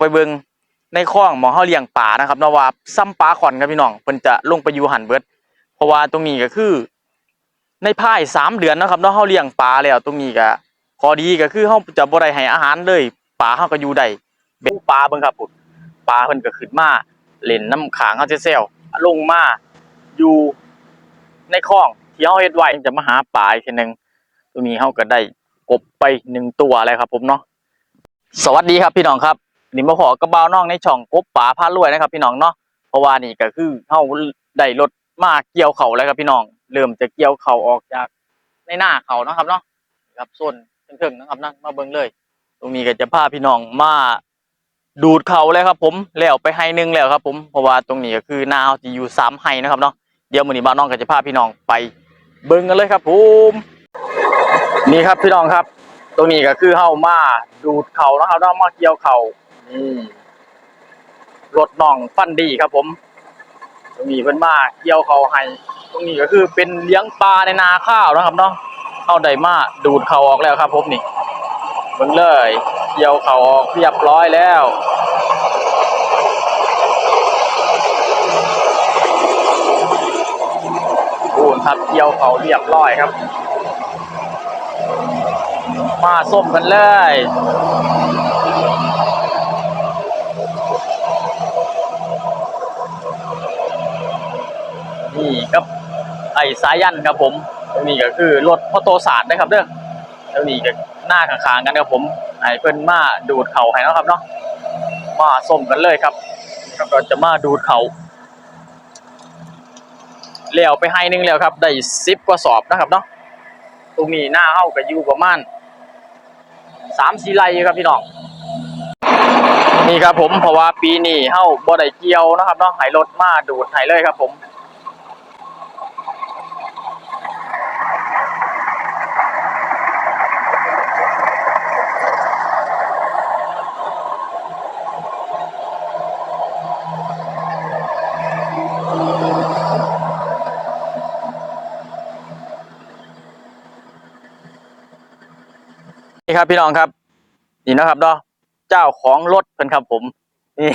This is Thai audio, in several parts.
ไปเบิงในคลองหมองเฮาเลี้ยงปลานะครับเนาะว่าซ้ำปลาขอนครับพี่น้องเพิ่นจะลงไปอยู่หันเบิด เพราะว่าตรงนี้ก็คือ ในภายสามเดือนนะครับเนาะเฮาเลี้ยงปลาแล้วตรงนี้ก็ข้อดีก็คือเฮาจะบ่ได้ให้อาหารเลยปลาเฮาก็อยู่ได้เป็นปลาเบิ่งครับพุ่นปลาเพิ่นก็ขึ้นมาเล่นน้ำขางเฮาแซวๆลงมาอยู่ในคลองที่เฮาเฮ็ดไว้จะมาหาปลาอีกทีหนึงตรงนี้เฮาก็ได้กบไปหนึ่งตัวแล้วครับผมเนาะสวัสดีครับพี่น้องครับ นี่มาขอกระเบาน้องในช่องกบป่าพารวยนะครับพี่น้องเนาะเพราะว่านี่ก็คือเฮาได้รถมาเกี่ยวเขาแล้วครับพี่น้องเริ่มจะเกี่ยวเขาออกจากในหน้าเขานะครับเนาะครับส่วนถึงๆนะครับนะมาเบิ่งเลย ตรงนี้ก็จะพาพี่น้องมาดูดเขาเลยครับ ผมแล้วไปให้หนึงแล้วครับ ผมเพราะว่าตรงนี้ก็คือหน้าจะอยู่สามให้นะครับเนาะเดี๋ยวมื้อนี้บ่าน้องก็จะพาพี่น้องไปเบิ่งกันเลยครับ ผมนี่ครับพี่น้องครับ ตรงนี้ก็คือเฮามาดูดเขานะครับเนาะมาเกี่ยวเขา รถน้องฟันดีครับผม ตรงนี้เพิ่นมาเกี่ยวเขาให้ ตรงนี้ก็คือเป็นเลี้ยงปลาในนาข้าวนะครับเนาะเข้าได้มาดูดเขาออกแล้วครับผมนี่เบิ่งเลยเกี่ยวเขาออกเรียบร้อยแล้วดูครับเกี่ยวเขาเรียบร้อยครับ มาส้มกันเลย นี่ครับไอ้สายันครับผมตรงนี้ก็คือรถพอโตศาสตร์นะครับเด้อแล้วนี่ก็หน้าข้างๆกันครับผมไอ้เพิ่นมาดูดเข่าให้นะครับเนาะมาส้มกันเลยครับแล้วก็จะมาดูดเขาเลี้ยวไปให้นึงแล้วครับ ได้สิบกว่าสอบนะครับเนาะตรงนี้หน้าเฮาก็อยู่ประมาณสามสี่ไร่ครับพี่น้องนี่ครับผมเพราะว่าปีนี้เฮาบ่ได้เกี่ยวนะครับเนาะให้รถมาดูดให้เลยครับผม นี่ครับพี่น้องครับ นี่นะครับเนาะเจ้าของรถเป็นครับผมนี่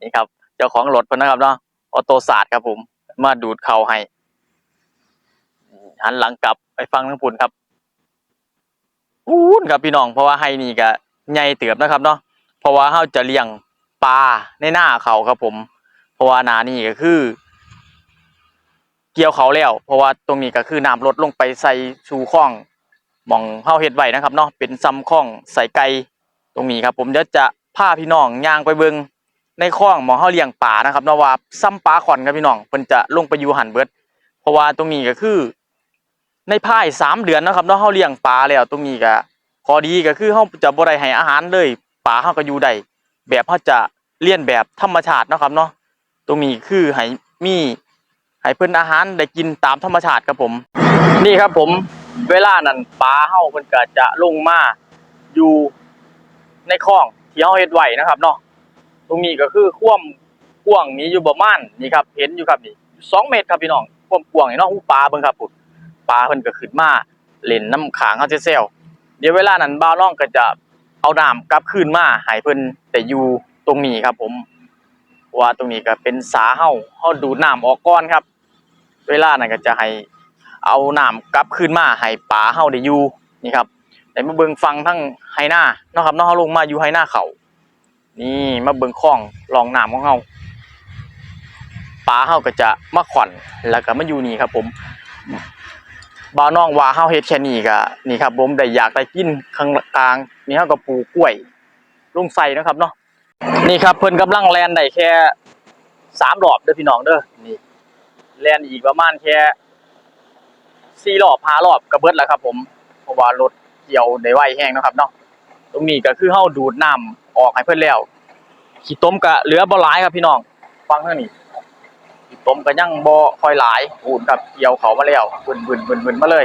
นี่ครับ เจ้าของรถเป็นนะครับเนาะออโตศาสตร์ครับผม มาดูดเข่าให้หันหลังกลับไปฟังทั้งปุ่นครับอู้นครับพี่น้องเพราะว่าให้นี่ก็ใหญ่เติบนะครับเนาะเพราะว่าเขาจะเลี้ยงปลาในหน้าเขาครับผม เพราะว่านานี่ก็คือ เกี่ยวเขาแล้ว เพราะว่าตรงนี้ก็คือน้ำลดลงไปใส่ชูคลอง มองเฮาเฮ็ดไว้นะครับเนาะเป็นซ้ำคลองใส่ไก่ตรงนี้ครับ ผมเดี๋ยวจะพาพี่น้องย่างไปเบิงในคลองหมองเฮาเลี้ยงปลานะครับเนาะว่าซ้ำปลาขอนครับพี่น้องเพิ่นจะลงไปอยู่หันเบิดเพราะว่าตรงนี้ก็คือ ในภายสามเดือนนะครับเนาะเฮาเลี้ยงปลาแล้วตรงนี้ก็ข้อดีก็คือเฮาจะบ่ได้ให้อาหารเลยปลาเฮาก็อยู่ได้แบบเฮาจะเลี้ยนแบบธรรมชาตินะครับเนาะตรงนี้คือให้มีให้เพิ่นอาหารได้กินตามธรรมชาติครับผม นี่ครับผม เวลานั้นปลาเฮาเพิ่นก็จะลงมาอยู่ในคลองที่เฮาเฮ็ดไว้นะครับเนาะตรงนี้ก็คือความกว้างนี้อยู่ประมาณนี่ครับ เห็นอยู่ครับนี่สองเมตรครับพี่น้องความกว้างนี่เนาะอู้ปลาเบิ่งครับพุ่นปลาเพิ่นก็ขึ้นมาเล่นน้ำขางเฮาแซวๆเดี๋ยวเวลานั้นบ่าวน้องก็จะเอาน้ำกลับคืนมาให้เพิ่นได้อยู่ตรงนี้ครับ ผมว่าตรงนี้ก็เป็นสาเฮาเฮาดูดน้ำออกก่อนครับ เวลานั้นก็จะให้ เอาน้ำกลับคืนมาให้ปลาเฮาได้อยู่นี่ครับได้มาเบิ่งฟังทั้งไหหน้าเนาะครับเนาะเฮาลงมาอยู่ไหหน้าเขานี่มาเบิ่งคลองรองน้ำของเฮาปลาเฮาก็จะมาขวัญแล้วก็มาอยู่นี่ครับ ผมบ่าวน้องว่าเฮาเฮ็ดแค่นี้ก็นี่ครับ ผมได้อยากได้กินข้างกลางนี่เฮาก็ปลูกกล้วยลงใส่นะครับเนาะนี่ครับเพิ่นกำลังแลนได้แค่สามรอบเด้อพี่น้องเด้อนี่แลนอีกประมาณแค่ สี่รอบพารอบกระเบิดแล้วครับ ผมเพราะว่ารถเกี่ยวได้ไวแห้งนะครับเนาะตรงนี้ก็คือเฮาดูดน้ำออกให้เพิ่นแล้วขี้ต้มก็เหลือบ่หลายครับพี่น้องฟังเท่านี้ขี้ต้มก็ยังบ่ค่อยหลายอุ่นกับเกี่ยวเขามาแล้วบึนบึนบึนบึนมาเลย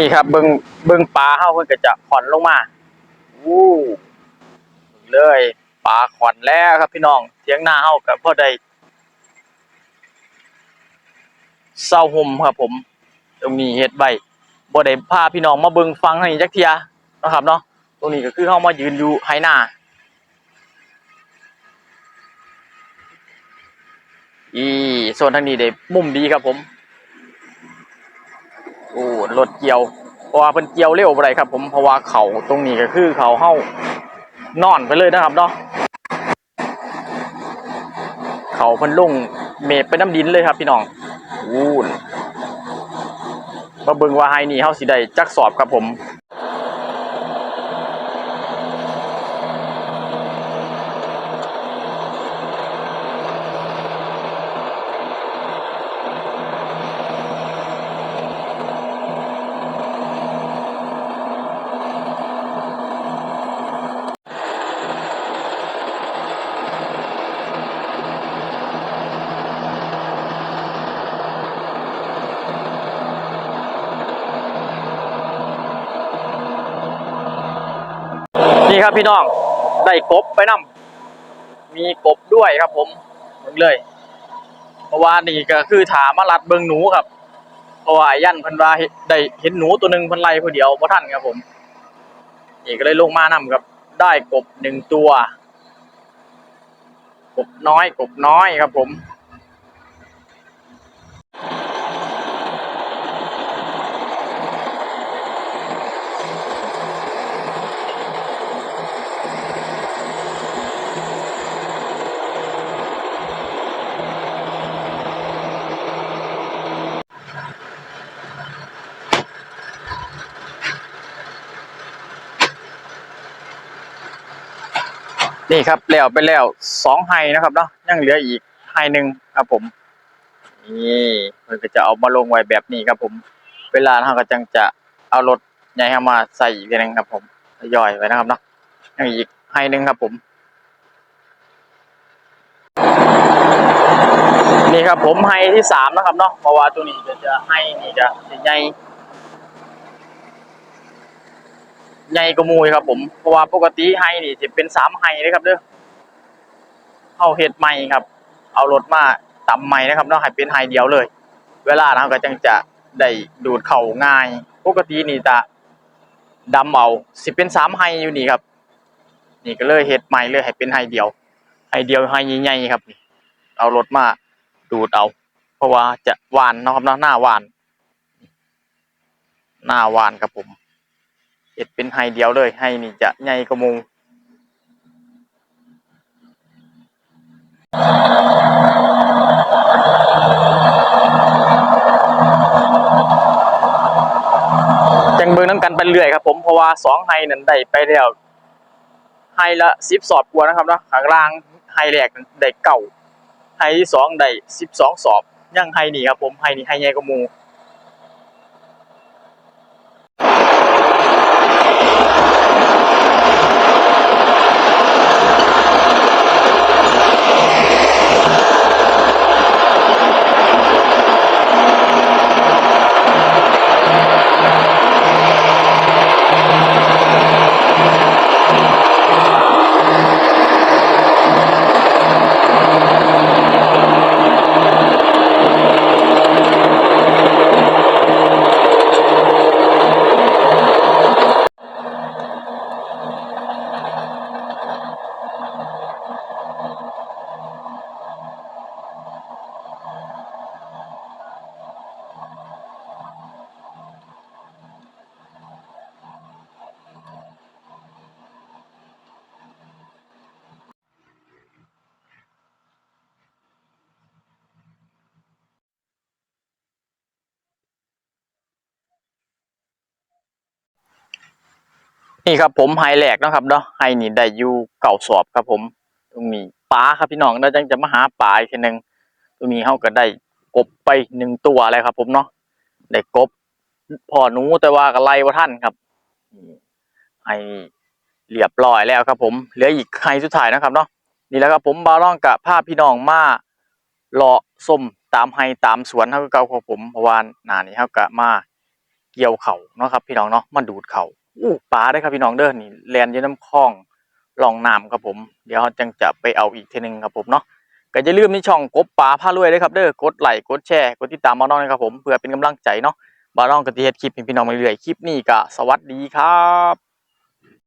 นี่ครับเบิงเบิงปลาเฮาเพิ่นก็จะขอนลงมาอู้เลยปลาขอนแล้วครับพี่น้องเถียงหน้าเฮาก็พอได้เศร้าห่มครับผมตรงนี้เฮ็ดไว้บ่ได้พาพี่น้องมาเบิงฟังให้จักเทียนะครับเนาะตรงนี้ก็คือเฮามายืนอยู่ไหหน้าอีโซนทางนี้ได้มุมดีครับผม รถเกี่ยวเพราะว่าเพิ่นเกี่ยวเร็วบ่ได้ครับ ผมเพราะว่าเขาตรงนี้ก็คือเขาเฮานอนไปเลยนะครับเนาะเขาเพิ่นลงเมฆไปน้ำดินเลยครับพี่น้องวูนมาเบิ่งว่าไฮนี่เฮาสิได้จักสอบครับผม นี่ ครับพี่น้องได้กบไปนํมีกบด้วยครับ ผมเบิ่งเลยเพราะว่านี่ก็คือถามาลัดเบิงหนูครับเพราะว่าไอ้ยันพันวาได้เห็นหนูตัวหนึ่งพันไล่ผู้เดียวบ่ทันครับผม นี่ก็เลยลงมานํครับ ได้กบหนึ่งตัว กบน้อยกบน้อยครับผม นี่ครับแล้วไปแล้วสองไฮนะครับเนาะยังเหลืออีกไฮหนึ่งครับผม นี่เพิ่นก็จะเอามาลงไว้แบบนี้ครับผม เวลาเราก็จังจะเอารถใหญ่เข้ามาใส่อีกทีนึงครับ ผมทยอยไว้นะครับเนาะยังอีกไฮหนึ่งครับผม นี่ครับผมไฮที่สามนะครับเนาะเพราะว่าตัวนี้ก็จะไฮนี่จะใหญ่ ใหญ่กว่ามูครับผมเพราะว่าปกติไฮนี่จะเป็นสามไฮเลยครับเด้อเอาเห็ดใหม่ครับ เอารถมาตำใหม่นะครับเนาะให้เป็นไฮเดียวเลย เวลาเราก็จังจะได้ดูดเข่าง่าย ปกตินี่จะดำเอาสิเป็นสามไฮอยู่นี่ครับ นี่ก็เลยเห็ดใหม่เลยให้เป็นไฮเดียวไฮเดียวไฮใหญ่ๆครับนี่เอารถมาดูดเอา เพราะว่าจะหวานนะครับเนาะหน้าหวาน หน้าหวานครับผม เห็ดเป็นไฮเดียวเลยไฮนี่จะใหญ่กว่ามูจังเบิงน้ำกันไปเรื่อยครับผมเพราะว่าสองไฮนั้นได้ไปแล้วไฮละสิบสอบกว่านะครับเนาะข้างล่างไฮแรกได้เก่าไฮที่สองได้สิบสองสอบยังไฮนี่ครับผมไฮนี่ไฮใหญ่กว่ามู นี่ครับผมไฮแลกนะครับเนาะไฮนี่ได้อยู่เก่าสอบครับผม ตรงนี้ปลาครับพี่น้องเราจังจะมาหาปลาอีกทีหนึ่งตรงนี้เขาก็ได้กบไปหนึ่งตัวเลยครับ ผมเนาะได้กบพ่อหนูแต่ว่าก็ไล่ว่าท่านครับนี่ไฮเรียบร้อยแล้วครับผมเหลืออีกไฮสุดท้ายนะครับเนาะนี่แหละครับผมบาล่องกับภาพพี่น้องมาเลาะส้มตามไฮตามสวนเท่าเก่าของผมเพราะว่าหนานี้เขาก็มาเกี่ยวเข่าเนาะครับ พี่น้องเนาะมาดูดเข่า อู้ปลาได้ครับพี่น้องเด้อนี่แลนอยู่น้ำคลองลองน้ำครับผม เดี๋ยวจังจะไปเอาอีกทีหนึงครับผมเนาะก็อย่าลืมในช่องกบป่าพารวยเลยครับเด้อกดไลค์กดแชร์กดติดตามมาน้องนะครับผมเพื่อเป็นกำลังใจเนาะบาน้องก็จะเฮ็ดคลิปให้พี่น้องมาเรื่อยๆคลิปนี้ก็สวัสดีครับ